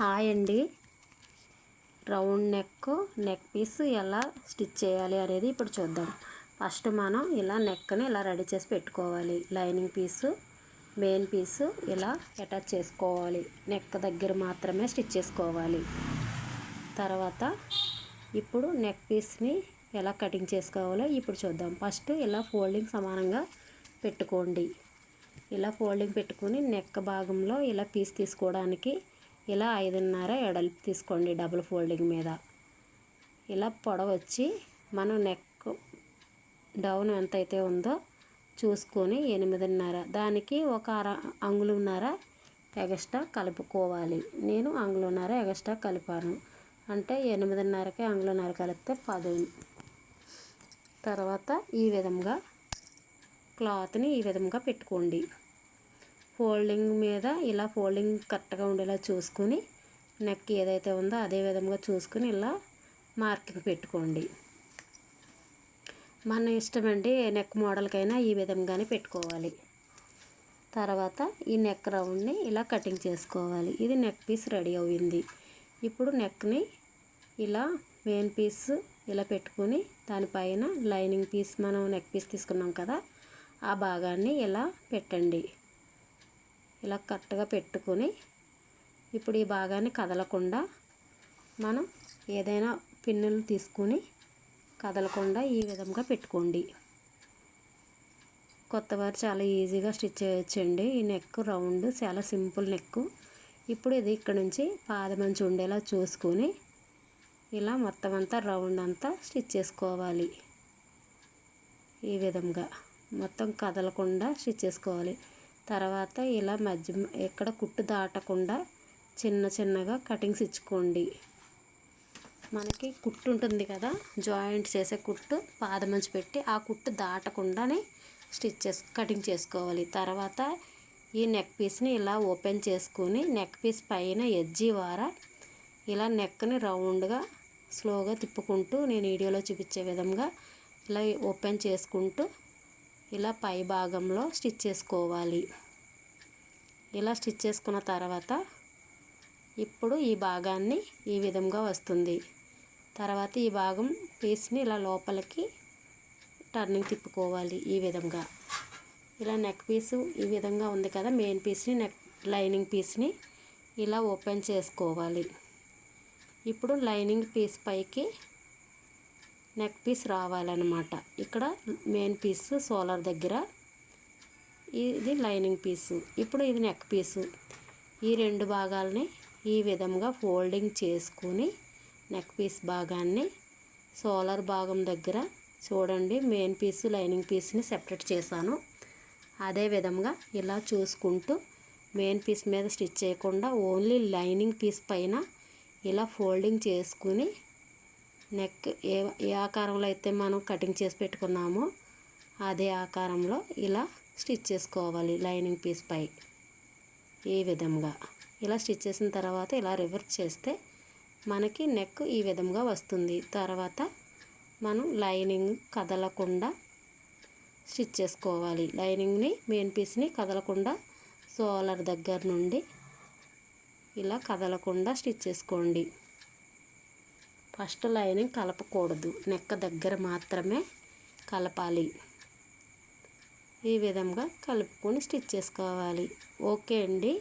Hi అండి. Round neck neck piece ఎలా stitch చేయాలి అనేది ఇప్పుడు చూద్దాం. ఫస్ట్ మనం ఇలా నెక్ని ఇలా రెడీ చేసి పెట్టుకోవాలి. లైనింగ్ పీసు మెయిన్ పీసు ఇలా అటాచ్ చేసుకోవాలి. నెక్ దగ్గర మాత్రమే స్టిచ్ చేసుకోవాలి. తర్వాత ఇప్పుడు నెక్ పీస్ని ఎలా కటింగ్ చేసుకోవాలో ఇప్పుడు చూద్దాం. ఫస్ట్ ఇలా ఫోల్డింగ్ సమానంగా పెట్టుకోండి. ఇలా ఫోల్డింగ్ పెట్టుకుని నెక్ భాగంలో ఇలా పీస్ తీసుకోవడానికి ఇలా ఐదున్నర ఎడల్పు తీసుకోండి డబుల్ ఫోల్డింగ్ మీద. ఇలా పొడవచ్చి మనం నెక్ డౌన్ ఎంత అయితే ఉందో చూసుకొని ఎనిమిదిన్నర దానికి ఒక అర అంగులున్నర ఎగస్ట్రా కలుపుకోవాలి. నేను అంగులున్నర ఎగస్ట్రా కలిపాను. అంటే ఎనిమిదిన్నరకి అంగులున్నర కలిపితే పది. తర్వాత ఈ విధంగా క్లాత్ని ఈ విధంగా పెట్టుకోండి. ఫోల్డింగ్ మీద ఇలా ఫోల్డింగ్ కరెక్ట్గా ఉండేలా చూసుకుని నెక్ ఏదైతే ఉందో అదే విధంగా చూసుకుని ఇలా మార్కింగ్ పెట్టుకోండి. మన ఇష్టం అండి ఏ నెక్ మోడల్కైనా ఈ విధంగానే పెట్టుకోవాలి. తర్వాత ఈ నెక్ రౌండ్ని ఇలా కటింగ్ చేసుకోవాలి. ఇది నెక్ పీస్ రెడీ అయింది. ఇప్పుడు నెక్ని ఇలా మెయిన్ పీస్ ఇలా పెట్టుకొని దానిపైన లైనింగ్ పీస్ మనం నెక్ పీస్ తీసుకున్నాం కదా ఆ భాగాన్ని ఇలా పెట్టండి. ఇలా కరెక్ట్గా పెట్టుకొని ఇప్పుడు ఈ భాగాన్ని కదలకుండా మనం ఏదైనా పిన్నులు తీసుకుని కదలకుండా ఈ విధంగా పెట్టుకోండి. కొత్తవారు చాలా ఈజీగా స్టిచ్ చేయొచ్చండి. ఈ నెక్ రౌండ్ చాలా సింపుల్ నెక్. ఇప్పుడు ఇది ఇక్కడ నుంచి పాదమంచి ఉండేలా చూసుకొని ఇలా మొత్తం అంతా రౌండ్ అంతా స్టిచ్ చేసుకోవాలి. ఈ విధంగా మొత్తం కదలకుండా స్టిచ్ చేసుకోవాలి. తర్వాత ఇలా మధ్య ఎక్కడ కుట్టు దాటకుండా చిన్న చిన్నగా కటింగ్స్ ఇచ్చుకోండి. మనకి కుట్టు ఉంటుంది కదా జాయింట్ చేసే కుట్టు పాదమంచి పెట్టి ఆ కుట్టు దాటకుండానే స్టిచ్ చేసు కటింగ్ చేసుకోవాలి. తర్వాత ఈ నెక్ పీస్ని ఇలా ఓపెన్ చేసుకుని నెక్ పీస్ పైన ఎజ్జి వార ఇలా నెక్ని రౌండ్గా స్లోగా తిప్పుకుంటూ నేను వీడియోలో చూపించే విధంగా ఇలా ఓపెన్ చేసుకుంటూ ఇలా పై భాగంలో స్టిచ్ చేసుకోవాలి. ఇలా స్టిచ్ చేసుకున్న తర్వాత ఇప్పుడు ఈ భాగాన్ని ఈ విధంగా వస్తుంది. తర్వాత ఈ భాగం పీస్ని ఇలా లోపలికి టర్నింగ్ తిప్పుకోవాలి ఈ విధంగా. ఇలా నెక్ పీసు ఈ విధంగా ఉంది కదా మెయిన్ పీస్ని నెక్ లైనింగ్ పీస్ని ఇలా ఓపెన్ చేసుకోవాలి. ఇప్పుడు లైనింగ్ పీస్ పైకి నెక్ పీస్ రావాలన్నమాట. ఇక్కడ మెయిన్ పీస్ సోలార్ దగ్గర ఇది లైనింగ్ పీసు. ఇప్పుడు ఇది నెక్ పీసు. ఈ రెండు భాగాలని ఈ విధంగా ఫోల్డింగ్ చేసుకుని నెక్ పీస్ భాగాన్ని సోలర్ భాగం దగ్గర చూడండి మెయిన్ పీసు లైనింగ్ పీస్ని సెపరేట్ చేశాను. అదే విధంగా ఇలా చూసుకుంటూ మెయిన్ పీస్ మీద స్టిచ్ చేయకుండా ఓన్లీ లైనింగ్ పీస్ పైన ఇలా ఫోల్డింగ్ చేసుకుని నెక్ ఏ ఏ ఆకారంలో అయితే మనం కటింగ్ చేసి పెట్టుకున్నామో అదే ఆకారంలో ఇలా స్టిచ్ చేసుకోవాలి లైనింగ్ పీస్ పై. ఈ విధంగా? ఇలా స్టిచ్ చేసిన తర్వాత ఇలా రివర్స్ చేస్తే మనకి నెక్ ఈ విధంగా వస్తుంది. తర్వాత మనం లైనింగ్ కదలకుండా స్టిచ్ చేసుకోవాలి. లైనింగ్ని మెయిన్ పీస్ని కదలకుండా సోలర్ దగ్గర నుండి ఇలా కదలకుండా స్టిచ్ చేసుకోండి. ఫస్ట్ లైనింగ్ కలపకూడదు. నెక్క దగ్గర మాత్రమే కలపాలి. ఈ విధంగా కలుపుకొని స్టిచ్ చేసుకోవాలి. ఓకే అండి.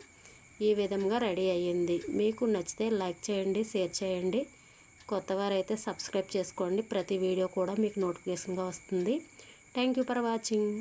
ఈ విధంగా రెడీ అయ్యింది. మీకు నచ్చితే లైక్ చేయండి షేర్ చేయండి. కొత్తవారైతే సబ్స్క్రైబ్ చేసుకోండి. ప్రతి వీడియో కూడా మీకు నోటిఫికేషన్గా వస్తుంది. Thank you for watching.